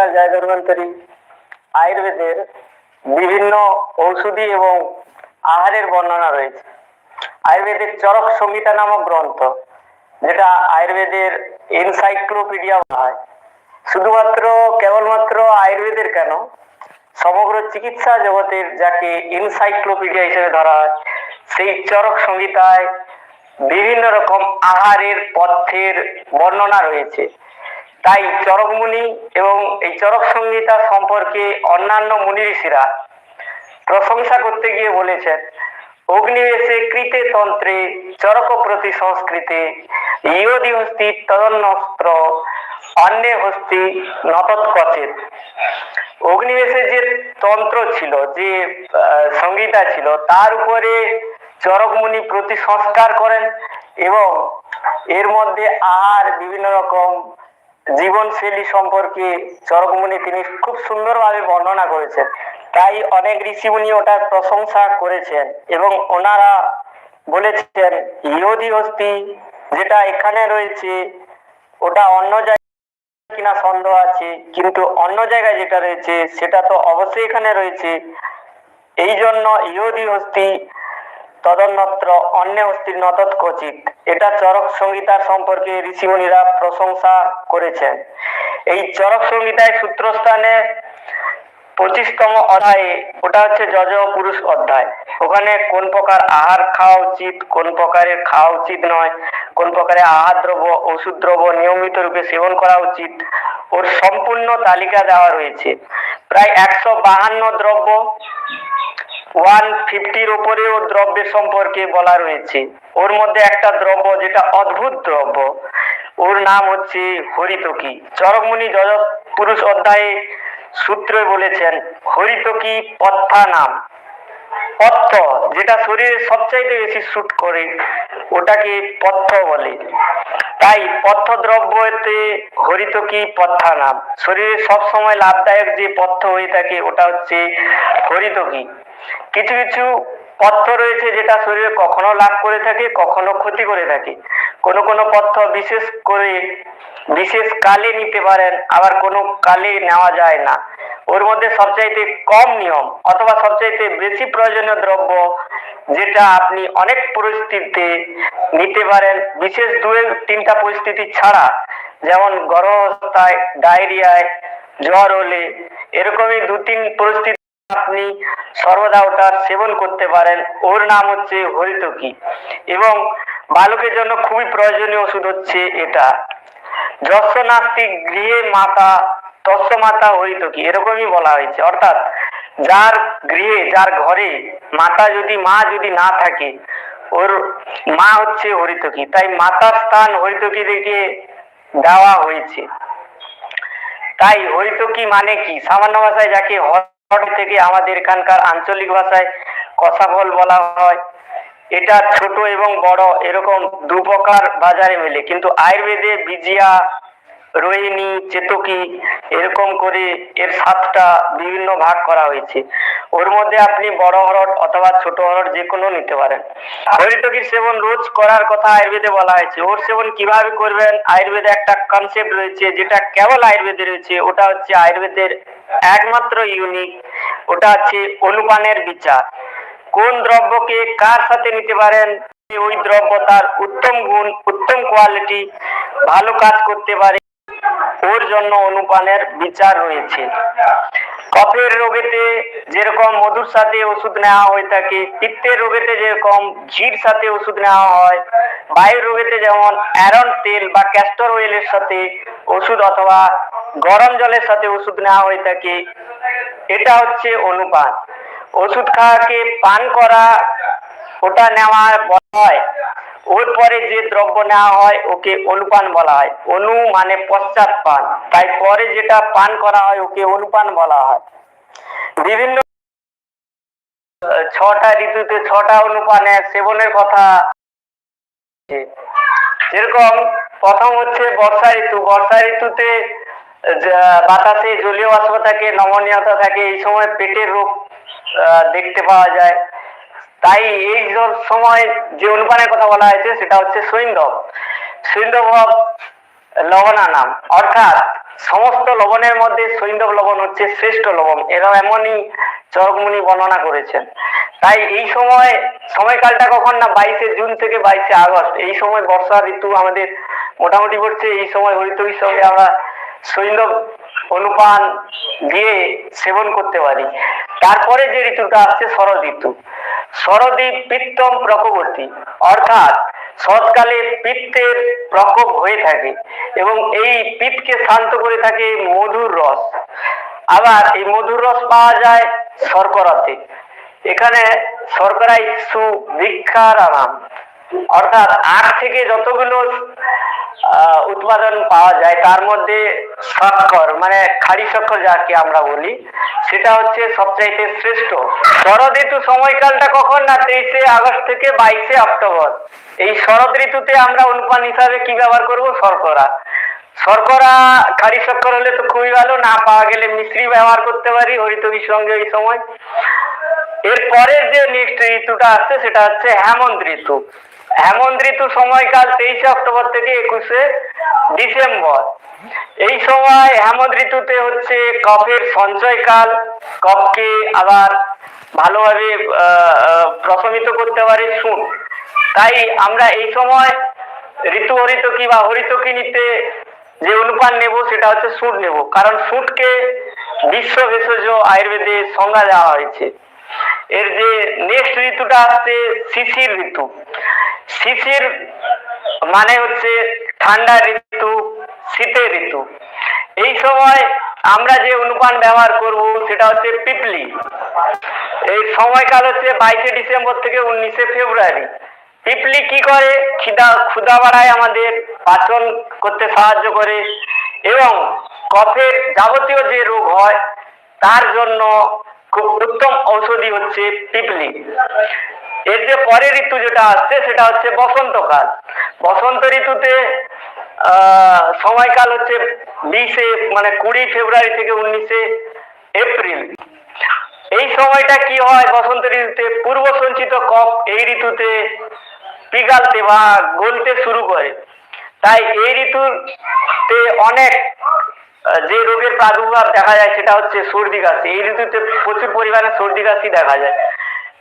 নমস্কার জয় ধর্মান্তরী আয়ুর্বেদের বিভিন্ন ঔষধি এবং আহারের বর্ণনা রয়েছে। আয়ুর্বেদের চরক সংহিতা নামক গ্রন্থ, যেটা আয়ুর্বেদের এনসাইক্লোপিডিয়া বলা হয়। শুধুমাত্র, কেবলমাত্র আয়ুর্বেদের কেন? সমগ্র চিকিৎসা জগতের যাকে এনসাইক্লোপিডিয়া হিসেবে ধরা হয়, সেই চরক সংহিতায় বিভিন্ন রকম আহারের পথ্যের বর্ণনা রয়েছে। তাই চরকমুনি এবং এই চরক সংহিতা সম্পর্কে অন্যান্য মুনি ঋষিরা প্রশংসা করতে গিয়ে বলেছেন, অগ্নিবেশে কৃতে তন্ত্রে চরক প্রতি সংস্কৃতে ইয়দি হস্তি তদন্নস্ত্র অন্যে হস্তি নতৎকচেত অগ্নিবেশের যে তন্ত্র ছিল, যে সংহিতা ছিল, তার উপরে চরকমুনি প্রতি সংস্কার করেন এবং এর মধ্যে আহার বিভিন্ন রকম জীবনশৈলী সম্পর্কে চরকমুনি তিনি খুব সুন্দরভাবে বর্ণনা করেছেন। তাই অনেক ঋষিমুনি ওটার প্রশংসা করেছেন এবং ওনারা বলেছেন, ইহদি হস্তি যেটা এখানে রয়েছে, ওটা অন্য জায়গায় কিনা সন্দেহ আছে, কিন্তু অন্য জায়গায় যেটা রয়েছে, সেটা তো অবশ্যই এখানে রয়েছে। এই জন্য ইহদি হস্তি তদন্নত্র অন্য নতৎ কচিত এটা চরক সংহিতা সম্পর্কে ঋষিমুনিরা প্রশংসা করেছেন। এই চরক সংহিতায় সূত্রস্থানে পঁচিশতম অধ্যায়ে, ওটা হচ্ছে যজ পুরুষ অধ্যায়। ওখানে কোন প্রকার আহার খাওয়া উচিত, কোন প্রকারের খাওয়া উচিত নয়, কোন প্রকারের আহার দ্রব্য ওষুধ দ্রব্য নিয়মিত রূপে সেবন করা উচিত, ওর সম্পূর্ণ তালিকা দেওয়া রয়েছে। প্রায় একশো বাহান্ন দ্রব্য ওয়ান ফিফটির ওপরেও দ্রব্যের সম্পর্কে বলা রয়েছে। ওর মধ্যে একটা দ্রব্য যেটা অদ্ভুত দ্রব্য, ওর নাম হচ্ছে হরিতকি। চরকমুনি যজ পুরুষ অধ্যায়ে সূত্রে বলেছেন, হরিতকি পথা নাম। পথ্য যেটা শরীরে সবচাইতে বেশি শুট করে, ওটাকে পথ্য বলে। তাই পথ্য দ্রব্যতে হরিতকি পথা নাম। শরীরে সবসময় লাভদায়ক যে পথ্য হয়ে থাকে, ওটা হচ্ছে হরিতকি। কিছু কিছু পথ্য রয়েছে যেটা শরীরে কখনো লাভ করে থাকে, কখনো ক্ষতি করে থাকে। কোনো কোনো পথ্য বিশেষ করে বিশেষ কালে নিতে পারেন, আবার কোনো কালে নেওয়া যায় না। ওর মধ্যে সবচাইতে কম নিয়ম অথবা সবচাইতে বেশি প্রয়োজনীয় দ্রব্য যেটা আপনি অনেক পরিস্থিতিতে নিতে পারেন, বিশেষ দুই, তিনটা পরিস্থিতি ছাড়া। যেমন গর্ভাবস্থায় ডায়রিয়ায়, জ্বর হলে এরকমই দু তিন পরিস্থিতি আপনি সর্বদা ওটার সেবন করতে পারেন। ওর নাম হচ্ছে হরিতকি এবং বালকের জন্য খুবই প্রয়োজনীয় ওষুধ হচ্ছে এটা। যশ নাস্তি গৃহে মাতা তস্য মাতা হরিতকি এরকমই বলা হয়েছে। অর্থাৎ যার গৃহে, যার ঘরে মাতা যদি, মা যদি না থাকে, ওর মা হচ্ছে হরিতকি তাই মাতার স্থান হরিতকি থেকে দেওয়া হয়েছে। তাই হরিতকি মানে কি? সামান্য ভাষায় যাকে থেকে আমাদের এখানকার আঞ্চলিক ভাষায় কথা বল বলা হয়। এটা ছোট এবং বড়, এরকম দু প্রকার বাজারে মেলে। কিন্তু আয়ুর্বেদে, বিজিয়া রোহিণী, চেতকি এরকম করে এর সাতটা বিভিন্ন ভাগ করা হয়েছে। ওর মধ্যে আপনি বড় হরট অথবা ছোট হরট যে কোনো নিতে পারেন। হরিতকির সেবন রোজ করার কথা আয়ুর্বেদে বলা হয়েছে। ওর সেবন কীভাবে করবেন? আয়ুর্বেদে একটা কনসেপ্ট রয়েছে যেটা কেবল আয়ুর্বেদে রয়েছে। ওটা হচ্ছে আয়ুর্বেদের একমাত্র ইউনিক ওটা হচ্ছে অনুপানের বিচার। কোন দ্রব্যকে কার সাথে নিতে পারেন? ওই দ্রব্য তার উত্তম গুণ, উত্তম কোয়ালিটি ভালো কাজ করতে পারে। ওর জন্য অনুপানের বিচার রয়েছে। কফের রোগেতে যেরকম মধুর সাথে ওষুধ নেওয়া হয়ে থাকে, পিত্তের রোগেতে যেরকম ঘির সাথে ওষুধ নেওয়া হয়, বায়ুর রোগেতে যেমন অ্যারন তেল বা ক্যাস্টর অয়েলের সাথে ওষুধ অথবা গরম জলের সাথে ওষুধ নেওয়া হয়ে থাকে, এটা হচ্ছে অনুপান। ওষুধ খাওয়াকে পান করা ওটা নেওয়া বলা হয়। ওর পরে যে দ্রব্য নেওয়া হয়, ওকে অনুপান বলা হয়। অনু মানে পশ্চাৎ পান। তাই পরে যেটা পান করা হয়, ওকে অনুপান বলা হয়। বিভিন্ন, ছটা ঋতুতে ছটা অনুপানে সেবনের কথা যেরকম প্রথম হচ্ছে বর্ষা ঋতু। বর্ষা ঋতুতে বাতাসে জলীয় বাষ্প থাকে, নমনীয়তা থাকে। এই সময় পেটের রোগ দেখতে পাওয়া যায়। তাই এই সময় যে অনুপানের কথা বলা হয়েছে, সেটা হচ্ছে সৈন্দব সৈন্দব লবণা নাম। অর্থাৎ সমস্ত লবণের মধ্যে সৈন্ধব লবণ হচ্ছে শ্রেষ্ঠ লবণ। এরা এমনই চরকমুনি বর্ণনা করেছেন। তাই এই সময়, সময়কালটা কখন না? বাইশে জুন থেকে বাইশে আগস্ট। এই সময় বর্ষা ঋতু আমাদের মোটামুটি পড়ছে এই সময় হরিতবির সঙ্গে আমরা সৈন্ধব অনুপান দিয়ে সেবন করতে পারি। তারপরে যে ঋতুটা আসছে শরৎ ঋতু। শরদী পিত্তম প্রকবর্তী অর্থাৎ শরৎকালে পিত্তের প্রকোপ হয়ে থাকে এবং এই পিত্তকে শান্ত করে থাকে মধুর রস। আবার এই মধুর রস পাওয়া যায় শর্করাতে। এখানে শর্করাই সুভিক্ষারাম অর্থাৎ আখ থেকে যতগুলো উৎপাদন পাওয়া যায়, তার মধ্যে শক্কর মানে খাড়ি শক্কর যাকে আমরা বলি সেটা হচ্ছে সবচাইতে শ্রেষ্ঠ। শরৎ ঋতু সময়কালটা কখন না? তেইশে আগস্ট থেকে বাইশে অক্টোবর। এই শরৎ ঋতুতে আমরা অনুপান হিসাবে কি ব্যবহার করব? শর্করা। শর্করা খাড়ি শক্কর হলে তো খুবই ভালো, না পাওয়া গেলে মিশ্রি ব্যবহার করতে পারি হরিতবির সঙ্গে এই সময়। এরপরের যে নেক্সট ঋতুটা আসছে, সেটা হচ্ছে হেমন্ত ঋতু। হেমন্ত ঋতু সময়কাল তেইশে অক্টোবর থেকে একুশে ডিসেম্বর। এই সময় হেমন্ত ঋতুতে হচ্ছে কফের সঞ্চয়কাল, কফকে আবার ভালোভাবে প্রশমিত করতে পারে শুন তাই আমরা এই সময় ঋতু হরিতকি বা হরিতকি নিতে যে অনুপান নেব সেটা হচ্ছে সুট নেব। কারণ সুটকে বিশ্ব ভেষজ আয়ুর্বেদে সংজ্ঞা দেওয়া হয়েছে। এর যে নেক্সট ঋতুটা আসছে শিশির ঋতু। শিশির মানে হচ্ছে ঠান্ডা ঋতু, শীতের ঋতু। এই সময় আমরা যে অনুপান ব্যবহার করব সেটা হচ্ছে পিপলি। এই সময়কাল হচ্ছে বাইশে ডিসেম্বর থেকে উনিশে ফেব্রুয়ারি। পিপলি কি করে? খিদা ক্ষুদা বাড়ায় আমাদের, পাচন করতে সাহায্য করে এবং কফের যাবতীয় যে রোগ হয়, তার জন্য খুব উত্তম ঔষধি হচ্ছে পিপলি। এর যে পরের ঋতু যেটা আসছে, সেটা হচ্ছে বসন্তকাল। বসন্ত ঋতুতে সময়কাল হচ্ছে বিশে মানে কুড়ি ফেব্রুয়ারি থেকে উনিশে এপ্রিল। এই সময়টা কি হয়? বসন্ত ঋতুতে পূর্ব সঞ্চিত কফ এই ঋতুতে পিগালতে বা গলতে শুরু করে। তাই এই ঋতুতে অনেক যে রোগের প্রাদুর্ভাব দেখা যায়, সেটা হচ্ছে সর্দি কাশি। এই ঋতুতে প্রচুর পরিমাণে সর্দি কাশি দেখা যায়।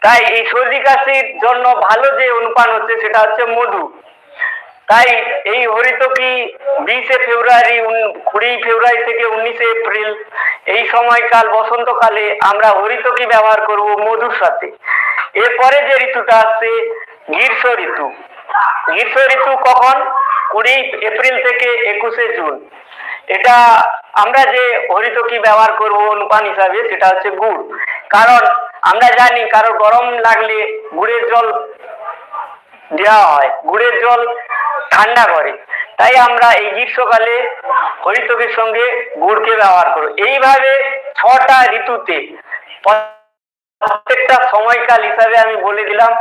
তাই এই সর্দি কাশির জন্য ভালো যে অনুপান হচ্ছে সেটা হচ্ছে মধু। তাই এই হরিতকি বিশে ফেব্রুয়ারি কুড়ি ফেব্রুয়ারি থেকে উনিশে এপ্রিল এই সময়কাল বসন্তকালে আমরা হরিতকি ব্যবহার করব মধুর সাথে। এরপরে যে ঋতুটা আসছে, গ্রীষ্ম ঋতু। গ্রীষ্ম ঋতু কখন? কুড়ি এপ্রিল থেকে একুশে জুন। এটা আমরা যে হরিতকি ব্যবহার করব অনুপান হিসাবে, সেটা হচ্ছে গুড়। কারণ আমরা জানি কারও গরম লাগলে গুড়ের জল দেওয়া হয়, গুড়ের জল ঠান্ডা করে। তাই আমরা এই গ্রীষ্মকালে হরিতকের সঙ্গে গুড়কে ব্যবহার করব। এইভাবে ছটা ঋতুতে প্রত্যেকটা সময়কাল হিসাবে আমি বলে দিলাম,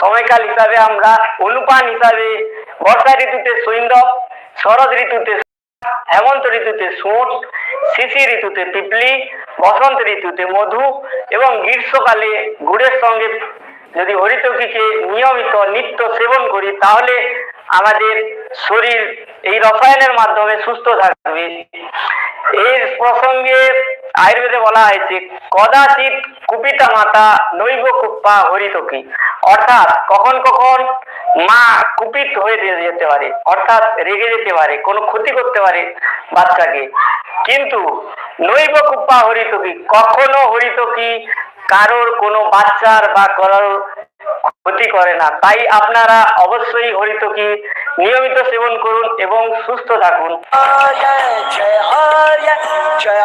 সময়কাল হিসাবে আমরা অনুপান হিসাবে বর্ষা ঋতুতে সৈন্দব শরৎ ঋতুতে হেমন্ত ঋতুতে সুট শিশির ঋতুতে পিপলি, বসন্ত ঋতুতে মধু এবং গ্রীষ্মকালে গুড়ের সঙ্গে যদি হরিতকিকে নিয়মিত নিত্য সেবন করি, তাহলে আমাদের শরীর এই রসায়নের মাধ্যমে সুস্থ থাকবে। এর প্রসঙ্গে আয়ুর্বেদে বলা হয়েছে, কদাচিৎ কুপিতা মাতা নৈব কুপ্পা হরিতকি। অর্থাৎ কখন কখন মা কুপিত হয়ে যেতে পারে অর্থাৎ রেগে যেতে পারে কোনো ক্ষতি করতে পারে বাচ্চাকে কিন্তু নৈব কুপা হরিত কি কখনো হরিত কি কারোর কোনো বাচ্চার বা কারোর ক্ষতি করে না তাই আপনারা অবশ্যই হরিত কি নিয়মিত সেবন করুন এবং সুস্থ থাকুন জয়